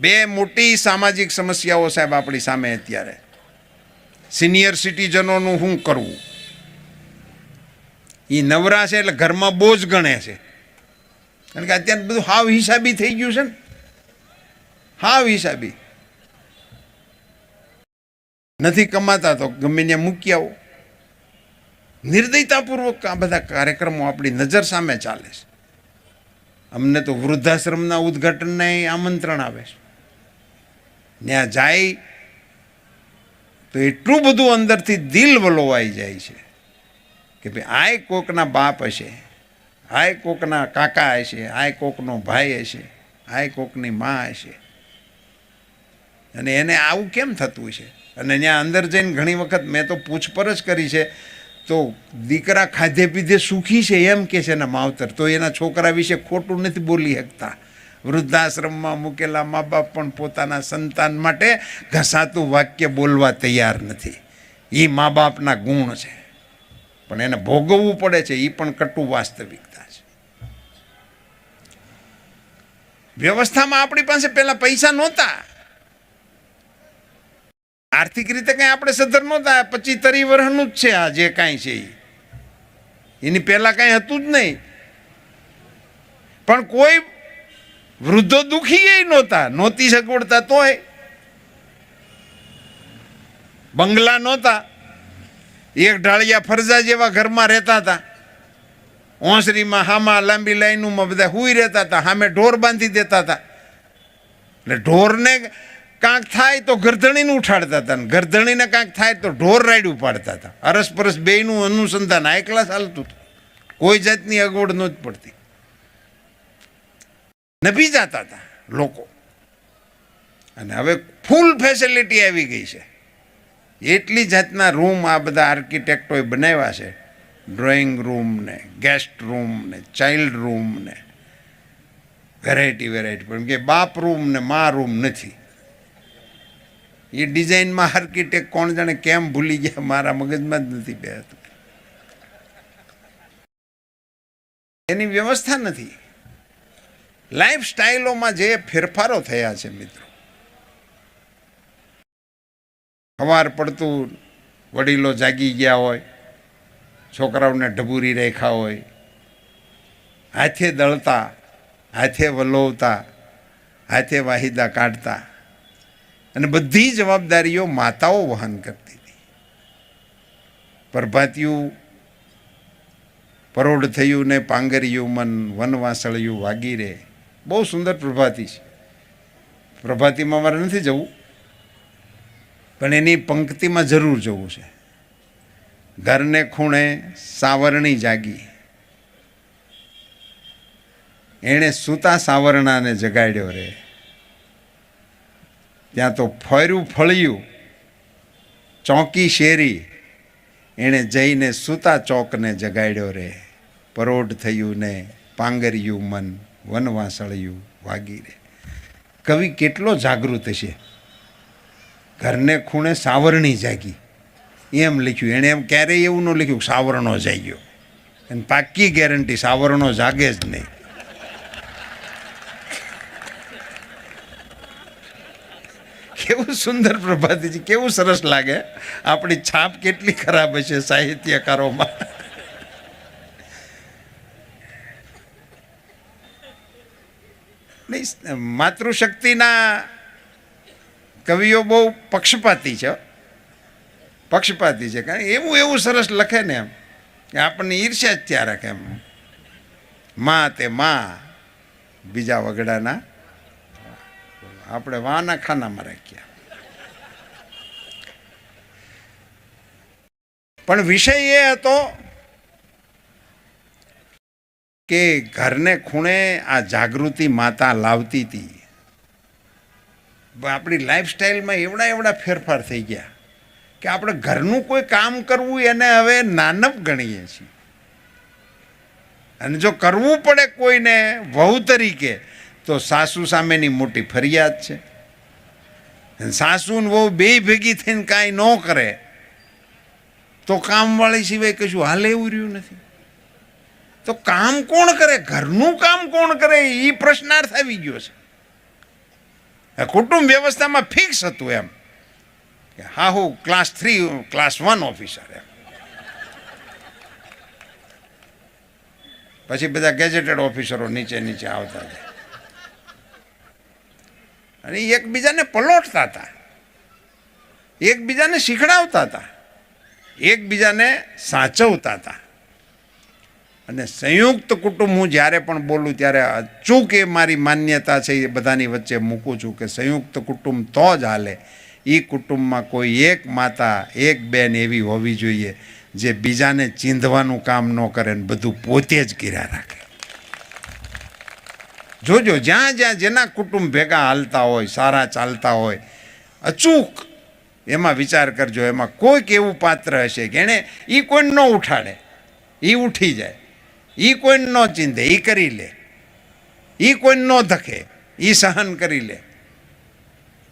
બે મોટી સામાજિક સમસ્યાઓ સાહેબ આપણી સામે અત્યારે. સિનિયર સિટીઝનોનું શું કરવું એ નવરા છે એટલે ઘરમાં બોજ ગણે છે. કારણ કે અત્યારે બધું હાવ હિસાબી થઈ ગયું છે ને. હાવ હિસાબી. નથી કમાતા તો ગમે ત્યાં મૂકી આવો. નિર્દયતાપૂર્વક આ બધા કાર્યક્રમો આપણી નજર સામે ચાલે છે. અમને તો વૃદ્ધાશ્રમના ઉદઘાટનને આમંત્રણ આવે છે. ત્યાં જાય તો એટલું બધું અંદરથી દિલ વલોવાઈ જાય છે કે ભાઈ, આય કોકના બાપ હશે, આય કોકના કાકા હશે, આય કોકનો ભાઈ હશે, આય કોકની મા હશે. અને એને આવું કેમ થતું છે? અને ત્યાં અંદર જઈને ઘણી વખત મેં તો પૂછપરછ કરી છે, તો દીકરા ખાધે પીધે સુખી છે? એમ કે છે એના માવતર. તો એના છોકરા વિશે ખોટું નથી બોલી શકતા. વૃદ્ધાશ્રમમાં મૂકેલા મા બાપ પણ પોતાના સંતાન માટે ઘસાતું વાક્ય બોલવા તૈયાર નથી. એ મા બાપના ગુણ છે. પણ એને ભોગવવું પડે છે એ પણ કટુ વાસ્તવિકતા છે. વ્યવસ્થામાં આપણી પાસે પહેલા પૈસા નહોતા. આર્થિક રીતે કંઈ આપણે સદ્ધર નહોતા પચીસ તરી વર્ષનું જ છે આ જે કાંઈ છે. એની પહેલાં કાંઈ હતું જ નહીં. પણ કોઈ વૃદ્ધો દુખી એ નહોતા. નહોતી સગવડતા તોય. બંગલા નહોતા. એક ઢાળિયા ફરજા જેવા ઘરમાં રહેતા હતા. ઓસરીમાં હામાં લાંબી લાઈનોમાં બધા હુઈ રહેતા હતા. સામે ઢોર બાંધી દેતા હતા. એટલે ઢોરને કાંક થાય તો ગરધણીને ઉઠાડતા હતા. ને ગરધણીને કાંક થાય તો ઢોર રાઈડ ઉપાડતા હતા. અરસપરસ બેયનું અનુસંધાન આ એકલા ચાલતું હતું. કોઈ જાતની અગવડ નહોતી પડતી. નભી જતા હતા લોકો. અને હવે ફૂલ ફેસિલિટી આવી ગઈ છે. એટલી જાતના રૂમ આ બધા આર્કિટેક્ટોએ બનાવ્યા છે. ડ્રોઈંગ રૂમ ને ગેસ્ટ રૂમ ને ચાઇલ્ડ રૂમ ને વેરાયટી વેરાયટી પણ કે બાપ રૂમ ને, મા રૂમ નથી. એ ડિઝાઇનમાં આર્કિટેક્ટ કોણ જાણે કેમ ભૂલી ગયા, મારા મગજમાં જ નથી બે એની વ્યવસ્થા નથી. લાઈફ સ્ટાઇલોમાં જે ફેરફારો થયા છે મિત્રો. સવાર પડતું વડીલો જાગી ગયા હોય, છોકરાઓને ઢબૂરી રેખા હોય, હાથે દળતા, હાથે વલોવતા, હાથે વાહિદા કાઢતા, અને બધી જવાબદારીઓ માતાઓ વહન કરતી હતી. પ્રભાતિયું, પરોઢ થયું ને પાંગર્યું મન વનવાસળિયું વાગી રે. બહુ સુંદર પ્રભાતી છે. પ્રભાતીમાં મારે નથી જવું, પણ એની પંક્તિમાં જરૂર જવું છે. ઘરને ખૂણે સાવરણી જાગી. એણે સૂતા સાવરણાને જગાડ્યો રે. ત્યાં તો ફર્યું ફળ્યું, ચોંકી શેરી. એણે જઈને સૂતા ચોકને જગાડ્યો રે. પરોઢ થયું ને પાંગરિયું મન. વનવાસળિયું વાગી કવિ કેટલો જાગૃત છે. ઘરને ખૂણે સાવરણી જાગી. એમ લખ્યું. એણે એમ ક્યારેય એવું ન લખ્યું સાવરણો જાગ્યો. અને પાક્કી ગેરંટી, સાવરણો જાગે જ નહીં. કેવું સુંદર પ્રભાતીજી, કેવું સરસ લાગે. આપણી છાપ કેટલી ખરાબ હશે સાહિત્યકારોમાં. નહીં, માતૃશક્તિના કવિઓ બહુ પક્ષપાતી છે પક્ષપાતી છે. કારણ કે એવું એવું સરસ લખે ને એમ, કે આપણને ઈર્ષ્યા જ ત્યાં રાખે એમ. માં તે માં, બીજા વગડાના. આપણે વાના ખાનામાં રાખ્યા પણ વિષય એ હતો કે ઘરને ખૂણે આ જાગૃતિ માતા લાવતી હતી. આપણી લાઈફસ્ટાઈલમાં એવડા એવડા ફેરફાર થઈ ગયા કે આપણે ઘરનું કોઈ કામ કરવું એને હવે નાનપ ગણીએ છીએ. અને જો કરવું પડે કોઈને વહુ તરીકે, તો સાસુ સામેની મોટી ફરિયાદ છે. સાસુ ને વહુ બે ભેગી થઈને કાંઈ ન કરે, તો કામવાળી સિવાય કશું હાલે એવું રહ્યું નથી. તો કામ કોણ કરે? ઘરનું કામ કોણ કરે? એ પ્રશ્નાર્થ આવી ગયો છે. કુટુંબ વ્યવસ્થામાં ફિક્સ હતું એમ. કે હા, હું class three class one officer એમ. પછી બધા ગેજેટેડ ઓફિસરો નીચે નીચે આવતા હતા. અને એકબીજાને પલોટતા હતા. એકબીજાને શીખડાવતા હતા. એકબીજાને સાચવતા હતા. અને સંયુક્ત કુટુંબ હું જ્યારે પણ બોલું ત્યારે અચૂક એ મારી માન્યતા છે એ બધાની વચ્ચે મૂકું છું કે સંયુક્ત કુટુંબ તો જ હાલે. એ કુટુંબમાં કોઈ એક માતા, એક બેન એવી હોવી જોઈએ જે બીજાને ચીંધવાનું કામ ન કરે ને બધું પોતે જ કર્યા રાખે. જોજો, જ્યાં જ્યાં જેના કુટુંબ ભેગા હાલતા હોય, સારા ચાલતા હોય, અચૂક એમાં વિચાર કરજો, એમાં કોઈક એવું પાત્ર હશે કે એણે એ કોઈ ન ઉઠાડે. એ ઉઠી જાય. એ કોઈ ન ચિંતે એ કરી લે. એ કોઈ ન ધકે એ સહન કરી લે.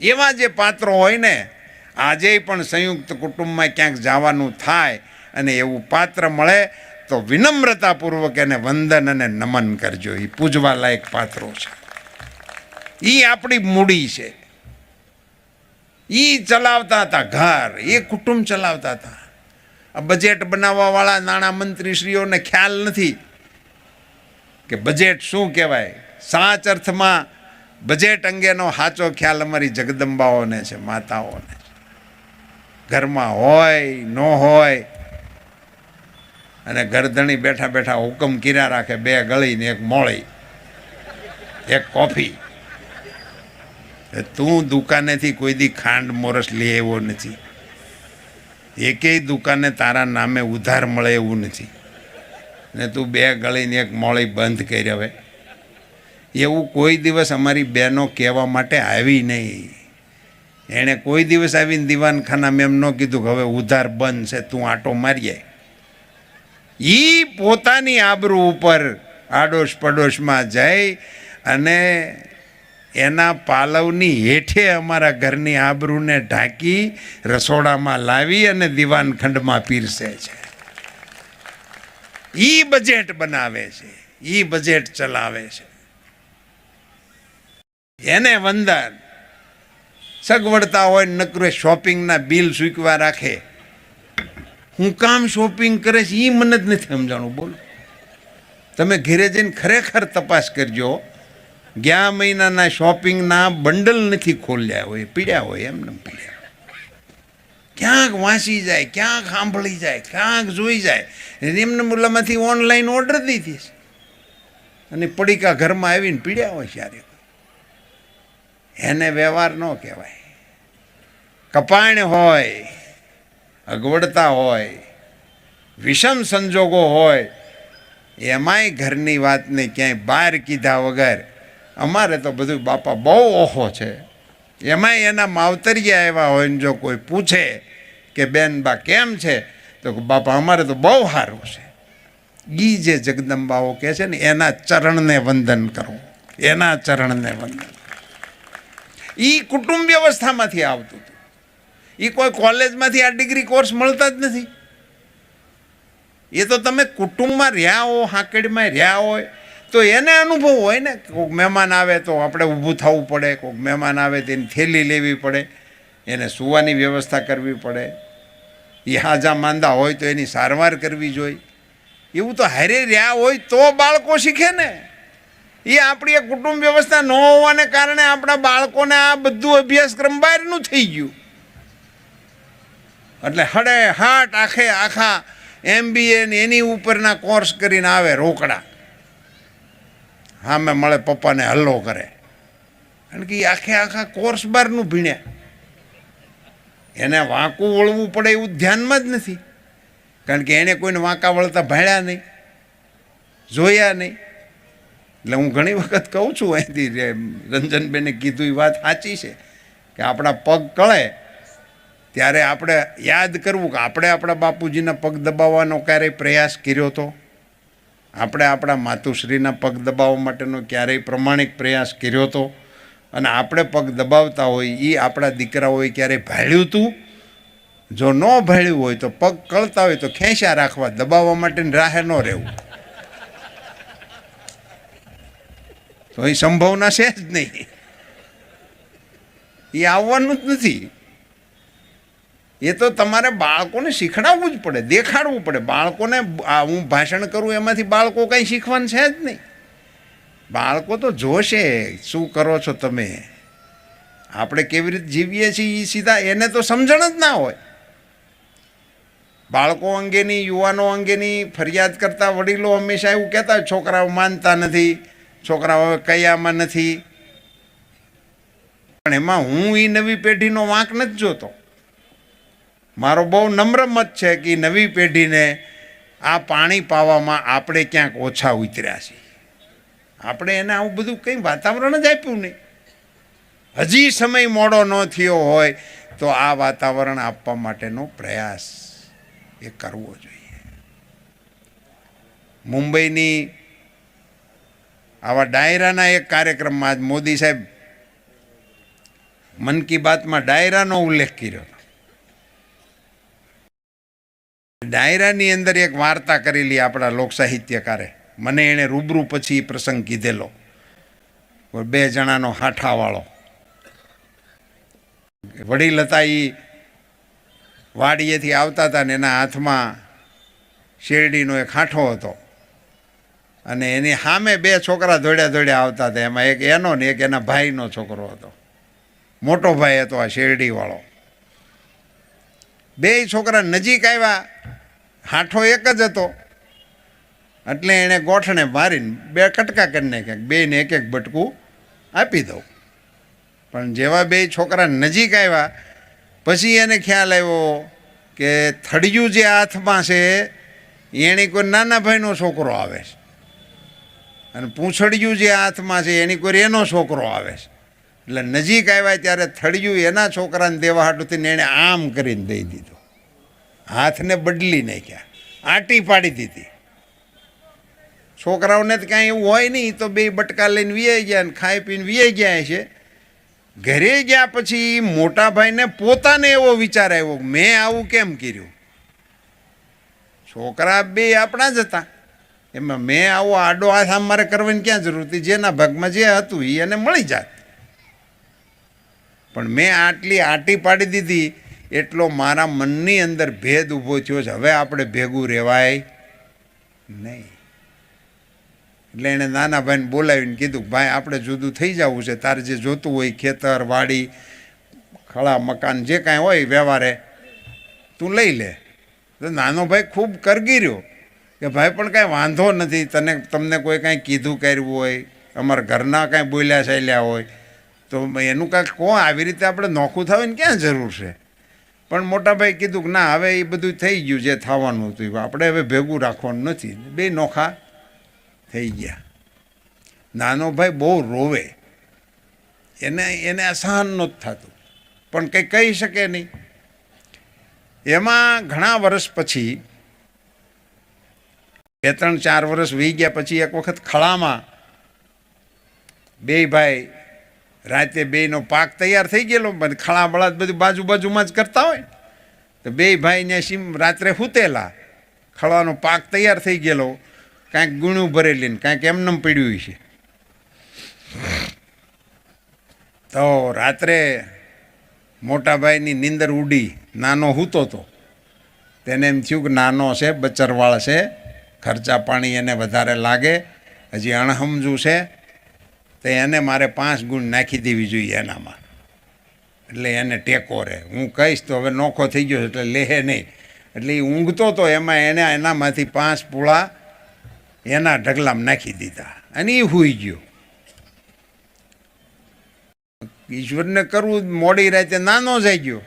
એવા જે પાત્રો હોય ને, આજે પણ સંયુક્ત કુટુંબમાં ક્યાંક જવાનું થાય અને એવું પાત્ર મળે, તો વિનમ્રતાપૂર્વક એને વંદન અને નમન કરજો. એ પૂજવા લાયક પાત્રો છે. એ આપણી મૂડી છે. એ ચલાવતા હતા ઘર, એ કુટુંબ ચલાવતા હતા. બજેટ બનાવવાવાળા નાણામંત્રીશ્રીઓને ખ્યાલ નથી. કે બજેટ શું કહેવાય? સાચ અર્થમાં બજેટ અંગેનો સાચો ખ્યાલ અમારી જગદંબાઓને છે, માતાઓને. ઘરમાં હોય, ન હોય, અને ગરધણી બેઠા બેઠા હુકમ કિરા રાખે, બે ગળીને એક મોળી, એક કોફી. તું દુકાનેથી કોઈ દી ખાંડ મોરસ લઈ આવ્યો નથી. એકેય દુકાને તારા નામે ઉધાર મળે એવું નથી. ને તું બે ગળીને એક મોળી બંધ કરી હવે. એવું કોઈ દિવસ અમારી બહેનો કહેવા માટે આવી નહીં. એણે કોઈ દિવસ આવીને દીવાનખાનામાં એમ ન કીધું કે હવે ઉધાર બંધ છે, તું આટો મારીએ એ પોતાની આબરૂ ઉપર આડોશ પડોશમાં જઈ અને એના પાલવની હેઠે અમારા ઘરની આબરૂને ઢાંકી રસોડામાં લાવી અને દીવાનખંડમાં પીરસે છે. ઈ બજેટ બનાવે છે. ઈ બજેટ ચલાવે છે. એને વંદન. સગવડતા હોય નકરે શોપિંગના બિલ સૂકવા રાખે. હું કામ શોપિંગ કરે છે એ મને જ નથી સમજાણું. બોલો. તમે ઘેરે જઈને ખરેખર તપાસ કરજો. ગયા મહિનાના શોપિંગના બંડલ નથી ખોલ્યા હોય, પીડ્યા હોય, એમને પીડ્યા ક્યાંક વાંચી જાય, ક્યાંક સાંભળી જાય, ક્યાંક જોઈ જાય. નિમ્ન મુલામાંથી ઓનલાઈન ઓર્ડર દીધી છે. અને પડીકા ઘરમાં આવીને પીડ્યા હોય ત્યારે એને વ્યવહાર ન કહેવાય. કપાણ હોય, અગવડતા હોય, વિષમ સંજોગો હોય, એમાંય ઘરની વાતને ક્યાંય બહાર કીધા વગર અમારે તો બધું બાપા બહુ ઓહો છે. એમાંય એના માવતરિયા એવા હોય ને જો કોઈ પૂછે કે બેન બા કેમ છે, તો બાપા, અમારે તો બહુ સારું છે. એ જે જગદંબાઓ કહે છે ને, એના ચરણને વંદન કરવું એના ચરણને વંદન એ કુટુંબ વ્યવસ્થામાંથી આવતું હતું. એ કોઈ કોલેજમાંથી આ ડિગ્રી કોર્સ મળતા જ નથી. એ તો તમે કુટુંબમાં રહ્યા હો, હાંકડીમાં રહ્યા હોય તો એને અનુભવ હોય ને કોઈક મહેમાન આવે તો આપણે ઊભું થવું પડે, કોઈક મહેમાન આવે તેની થેલી લેવી પડે, એને સુવાની વ્યવસ્થા કરવી પડે. એ હાજા માંદા હોય તો એની સારવાર કરવી જોઈએ એવું તો હારે રહ્યા હોય તો બાળકો શીખે ને. એ આપણી કુટુંબ વ્યવસ્થા ન હોવાને કારણે આપણા બાળકોને આ બધું અભ્યાસક્રમ બહારનું થઈ ગયું. એટલે હડે હાટ આખે આખા એમબીએ ને એની ઉપરના કોર્સ કરીને આવે રોકડા. સામે મળે પપ્પાને હલ્લો કરે. કારણ કે એ આખે આખા કોર્સ બારનું ભીણ્યા એને વાંકું વળવું પડે એવું ધ્યાનમાં જ નથી. કારણ કે એને કોઈને વાંકા વળતા ભણ્યા નહીં, જોયા નહીં. એટલે હું ઘણી વખત કહું છું અહીંથી રંજનબેને કીધું એ વાત સાચી છે કે આપણા પગ કળે ત્યારે આપણે યાદ કરવું કે આપણે આપણા બાપુજીના પગ દબાવવાનો ક્યારેય પ્રયાસ કર્યો તો? આપણે આપણા માતુશ્રીના પગ દબાવવા માટેનો ક્યારેય પ્રમાણિક પ્રયાસ કર્યો તો અને આપણે પગ દબાવતા હોય એ આપણા દીકરાઓએ ક્યારેય ભાળ્યું હતું જો ન ભાળ્યું હોય તો પગ કળતા હોય તો ખેંચ્યા રાખવા, દબાવવા માટેની રાહે ન રહેવું. તો એ સંભાવના છે જ નહીં. એ આવવાનું જ નથી. એ તો તમારે બાળકોને શીખડાવવું જ પડે, દેખાડવું પડે. બાળકોને હું ભાષણ કરું એમાંથી બાળકો કંઈ શીખવાનું છે જ નહીં. બાળકો તો જોશે, શું કરો છો તમે? આપણે કેવી રીતે જીવીએ છીએ એ સીધા, એને તો સમજણ જ ના હોય. બાળકો અંગેની, યુવાનો અંગેની ફરિયાદ કરતા વડીલો હંમેશા એવું કહેતા છોકરાઓ માનતા નથી, છોકરાઓ કયામાં નથી. પણ એમાં હું એ નવી પેઢીનો વાંક નથી જોતો. મારો બહુ નમ્ર મત છે કે નવી પેઢીને આ પાણી પાવામાં આપણે ક્યાંક ઓછા ઉતર્યા છીએ. આપણે એને આવું બધું કંઈ વાતાવરણ જ આપ્યું નહીં. હજી સમય મોડો ન થયો હોય તો આ વાતાવરણ આપવા માટેનો પ્રયાસ એ કરવો જોઈએ. મુંબઈની આવા ડાયરાના એક કાર્યક્રમમાં આજ મોદી સાહેબ મન કી બાતમાં ડાયરાનો ઉલ્લેખ કર્યો. ડાયરાની અંદર એક વાર્તા કરેલી આપણા લોક સાહિત્યકારે. મને એણે રૂબરૂ પછી પ્રસંગ કીધેલો. બે જણાનો હાઠાવાળો. વડીલ હતા એ વાડીએથી આવતા હતા ને એના હાથમાં શેરડીનો એક હાંઠો હતો. અને એની સામે બે છોકરા દોડ્યા દોડ્યા આવતા હતા. એમાં એક એનો ને એક એના ભાઈનો છોકરો હતો. મોટો ભાઈ હતો આ શેરડીવાળો. બે છોકરા નજીક આવ્યા. હાંઠો એક જ હતો. એટલે એણે ગોઠણે મારીને બે કટકા કરી નાખ્યા. બેને એક એક બટકું આપી દઉં. પણ જેવા બે છોકરા નજીક આવ્યા, પછી એને ખ્યાલ આવ્યો કે થડિયું જે હાથમાં છે, એની કોઈ નાના ભાઈનો છોકરો આવે છે. અને પૂંછડિયું જે હાથમાં છે, એની કોઈ એનો છોકરો આવે છે. એટલે નજીક આવ્યા ત્યારે થડિયું એના છોકરાને દેવા હાટુથી એણે આમ કરીને દઈ દીધું. હાથને બદલી નાખ્યા. આંટી પાડી દીધી. છોકરાઓને તો કાંઈ એવું હોય નહીં, તો બે બટકા લઈને વીએ ગયા ને ખાઈ પીને વીઆઈ ગયા છે. ઘરે ગયા પછી મોટા ભાઈને પોતાને એવો વિચાર આવ્યો, મેં આવું કેમ કર્યું? છોકરા બે આપણા જ હતા. એમાં મેં આવો આડો હાથ આમ મારે કરવાની ક્યાં જરૂર હતી? જેના ભાગમાં જે હતું એ એને મળી જાત. પણ મેં આટલી આટી પાડી દીધી એટલો મારા મનની અંદર ભેદ ઊભો થયો છે, હવે આપણે ભેગું રહેવાય નહીં. એટલે એણે નાના ભાઈને બોલાવીને કીધું, ભાઈ, આપણે જુદું થઈ જવું છે, તારે જે જોતું હોય, ખેતર, વાડી, ખળા, મકાન, જે કાંઈ હોય વ્યવહારે, તું લઈ લે. તો નાનો ભાઈ ખૂબ કરગી રહ્યો કે, ભાઈ, પણ કાંઈ વાંધો નથી, તને, તમને કોઈ કાંઈ કીધું કર્યું હોય, અમારા ઘરના કાંઈ બોલ્યા ચાલ્યા હોય, તો એનું કાંઈ કોણ, આવી રીતે આપણે નોખું થવાની ક્યાં જરૂર છે? પણ મોટાભાઈ કીધું કે ના, હવે એ બધું થઈ ગયું જે થવાનું હતું. આપણે હવે ભેગું રાખવાનું નથી. બે નોખા થઈ ગયા. નાનો ભાઈ બહુ રોવે. એને એને અસહન નહોતું થતું. પણ કંઈ કહી શકે નહીં. એમાં ઘણા વર્ષ પછી, બે, ત્રણ, ચાર વર્ષ વી ગયા પછી એક વખત ખળામાં બે ભાઈ રાતે બેયનો પાક તૈયાર થઈ ગયેલો પણ ખળા બળા બધું બાજુ બાજુમાં જ કરતા હોય. તો બે ભાઈ ને સીમ રાત્રે સૂતેલા ખળાનો પાક તૈયાર થઈ ગયેલો. કાંઈક ગુણું ભરેલી ને કાંઈક એમનેમ પડ્યું છે. તો રાત્રે મોટાભાઈની નીંદર ઉડી. નાનો હૂતો તો. તેને એમ થયું કે નાનો છે, બચરવાળ છે, ખર્ચા પાણી એને વધારે લાગે. હજી અણહમજું છે. તો એને મારે પાંચ ગુણ નાખી દેવી જોઈએ એનામાં. એટલે એને ટેકો રહે. હું કહીશ તો હવે નોખો થઈ ગયો એટલે લેહે નહીં. એટલે એ ઊંઘતો તો એમાં એને એનામાંથી પાંચ પૂળા એના ઢગલામાં નાખી દીધા. અને એ હુઈ ગયો. ઈશ્વરને કરવું મોડી રાતે નાનો થઈ ગયો.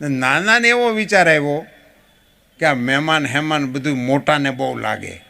નાનાને એવો વિચાર આવ્યો કે આ મહેમાન હેમાન બધું મોટાને બહુ લાગે.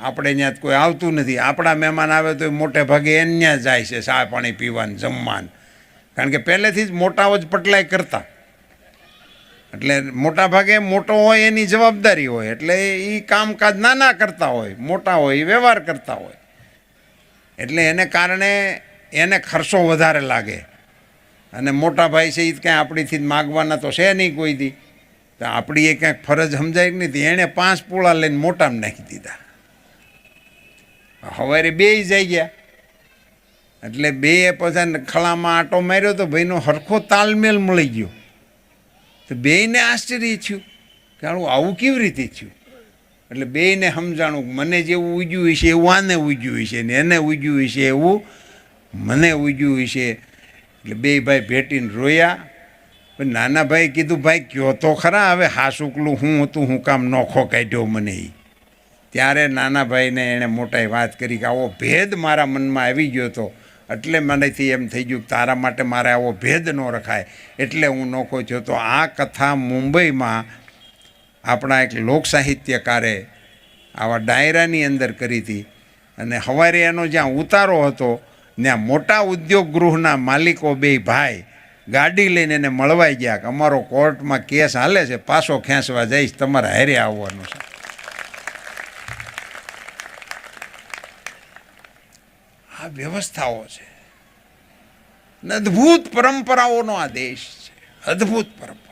આપણે ત્યાં કોઈ આવતું નથી. આપણા મહેમાન આવે તો એ મોટે ભાગે એને જાય છે, ચા પાણી પીવાનું, જમવાનું. કારણ કે પહેલેથી જ મોટાઓ જ પટલાય કરતા. એટલે મોટા ભાગે મોટો હોય એની જવાબદારી હોય. એટલે એ કામકાજ નાના કરતા હોય, મોટા હોય એ વ્યવહાર કરતા હોય. એટલે એને કારણે એને ખર્ચો વધારે લાગે. અને મોટા ભાઈ છે એ કાંઈ આપણીથી જ માગવાના તો છે નહીં કોઈ દી. તો આપણી એ કાંઈક ફરજ સમજાય નહીં એણે પાંચ પોળા લઈને મોટામાં નાખી દીધા. સવારે બે જઈ ગયા. એટલે બે પછી ખળામાં આટો માર્યો તો ભાઈનો હરખો તાલમેલ મળી ગયો. તો બેયને આશ્ચર્ય થયું કે આવું કેવી રીતે થયું? એટલે બેયને સમજાણું મને જેવું ઉજ્યું હશે એવું આને ઉજ્યું હશે ને એને ઉજ્યું હશે એવું મને ઉજ્યું હશે. એટલે બે ભાઈ ભેટીને રોયા. પણ નાના ભાઈ કીધું, ભાઈ, કયો તો ખરા, હવે હાસુકલું હું હતું, હું કામ નોખો કાઢ્યો મને ઈ. ત્યારે નાના ભાઈને એણે મોટાઈ વાત કરી કે, આવો ભેદ મારા મનમાં આવી ગયો હતો એટલે મનેથી એમ થઈ ગયું તારા માટે મારે આવો ભેદ ન રખાય. એટલે હું નોખો થયો તો આ કથા મુંબઈમાં આપણા એક લોક સાહિત્યકારે આવા ડાયરાની અંદર કરી હતી. અને હવારે એનો જ્યાં ઉતારો હતો, ત્યાં મોટા ઉદ્યોગ ગૃહના માલિકો બે ભાઈ ગાડી લઈને એને મળવાઈ ગયા કે, અમારો કોર્ટમાં કેસ હાલે છે, પાછો ખેંચવા જઈશ, તમારે હારે આવવાનું છે. આ વ્યવસ્થાઓ છે. અદ્ભુત પરંપરાઓનો આ દેશ છે. અદ્ભુત પરંપરા.